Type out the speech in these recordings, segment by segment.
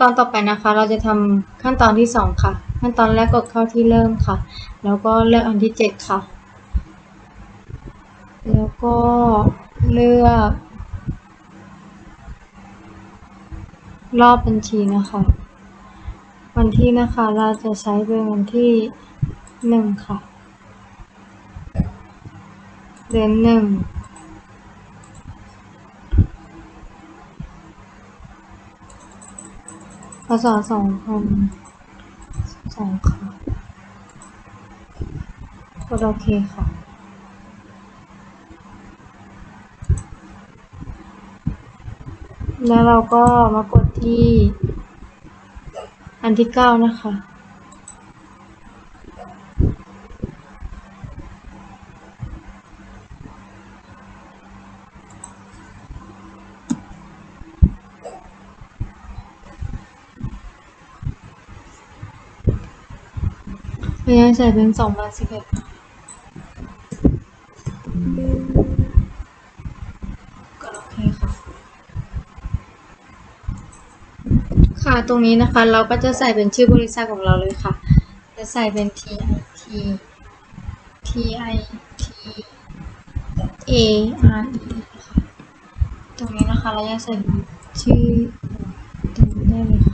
ตอนต่อไปนะคะ เราจะทำขั้นตอนที่ 2 ค่ะ ขั้นตอนแรกกดเข้าที่เริ่มค่ะ แล้วก็เลือกอันที่ 7 ค่ะ แล้วก็เลือก รอบบัญชีนะคะ วันที่นะคะเราจะใช้เป็นวันที่ 1 ค่ะ เดือนหนึ่ง ศสองพันสองค่ะกดโอเคค่ะแล้วเราก็มากดที่อันที่เก้านะคะ พยายามใส่เป็นสองพันสิบเอ็ดก็โอเคค่ะ ค่ะตรงนี้นะคะเราก็จะใส่เป็นชื่อบริษัทของเราเลยค่ะ จะใส่เป็น T I T T I T A R E ค่ะตรงนี้นะคะเราจะใส่ชื่อตรงนี้ได้เลยค่ะ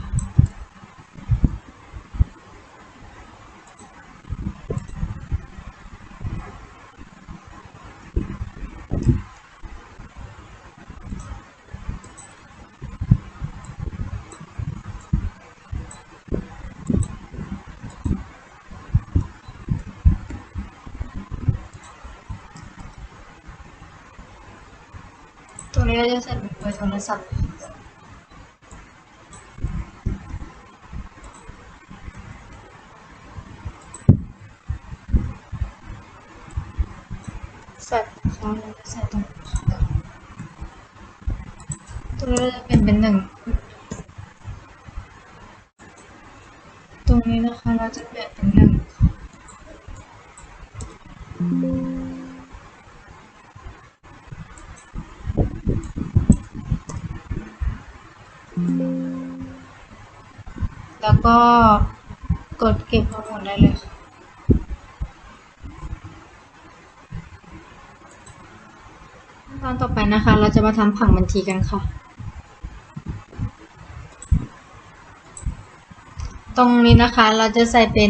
ตรงนี้เร ใส่เป็นเบอร์โทรศัพท์ใส่นะคะเราจะใส่ตรงตรงนี้จะเป็นเป็นหนึ่งตรงนี้นะคะเราจะเปลี่ยนเป็นหนึ่งแล้วก็กดเก็บข้อมูลได้เลยค่ะ ตอนต่อไปนะคะ เราจะมาทำผังบัญชีกันค่ะ ตรงนี้นะคะเราจะใส่เป็น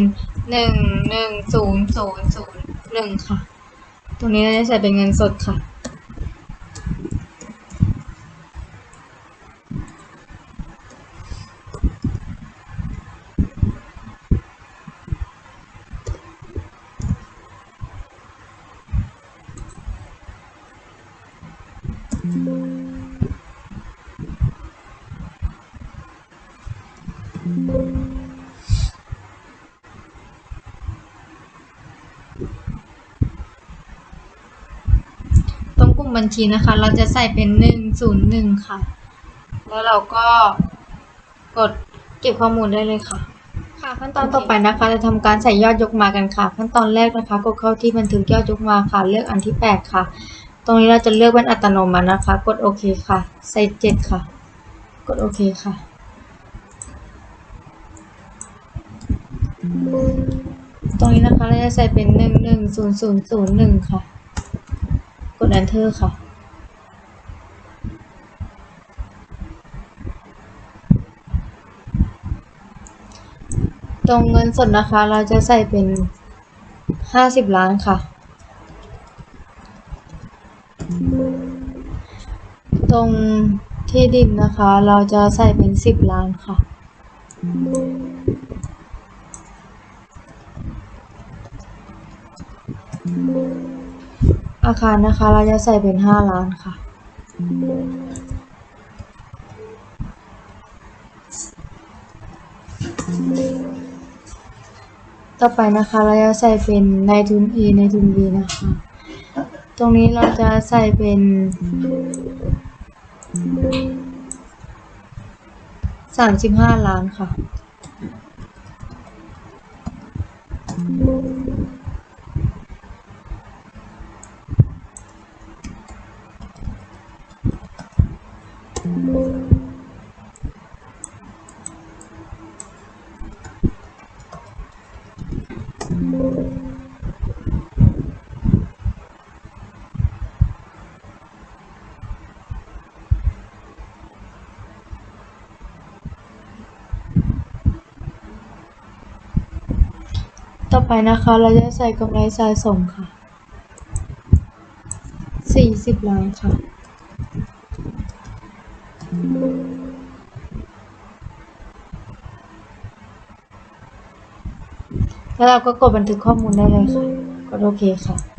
หนึ่งหนึ่งศูนย์ศูนย์ศูนย์หนึ่งค่ะ ตรงนี้เราจะใส่เป็นเงินสดค่ะ ตรงกลุ่มบัญชีนะคะ เราจะใส่เป็นหนึ่งศูนย์หนึ่งค่ะ แล้วเราก็กดเก็บข้อมูลได้เลยค่ะ ค่ะขั้นตอนต่อไปนะคะ จะทำการใส่ยอดยกมากันค่ะ ขั้นตอนแรกนะคะ กดเข้าที่บันทึกยอดยกมาค่ะ เลือกอันที่แปดค่ะ ตรงนี้เราจะเลือกเป็นอัตโนมัตินะคะ กดโอเคค่ะใส่เจ็ดค่ะ กดโอเคค่ะ ตรงนี้นะคะเราจะใส่เป็นหนึ่งหนึ่งศูนย์ศูนย์ศูนย์หนึ่งค่ะ กด enter ค่ะตรงเงินสดนะคะเราจะใส่เป็นห้าสิบล้านค่ะ ตรงที่ดินนะคะ เราจะใส่เป็นสิบล้านค่ะ อาคารนะคะเราจะใส่เป็นห้าล้านค่ะต่อไปนะคะเราจะใส่เป็นในทุน A ในทุน B นะคะ ตรงนี้เราจะใส่เป็น สามสิบห้าล้านค่ะ Thank you. ไปนะคะ เราจะใส่กำไรสะสมค่ะสี่สิบล้านค่ะ แล้วเราก็กดบันทึกข้อมูลได้เลยค่ะ กดโอเคค่ะ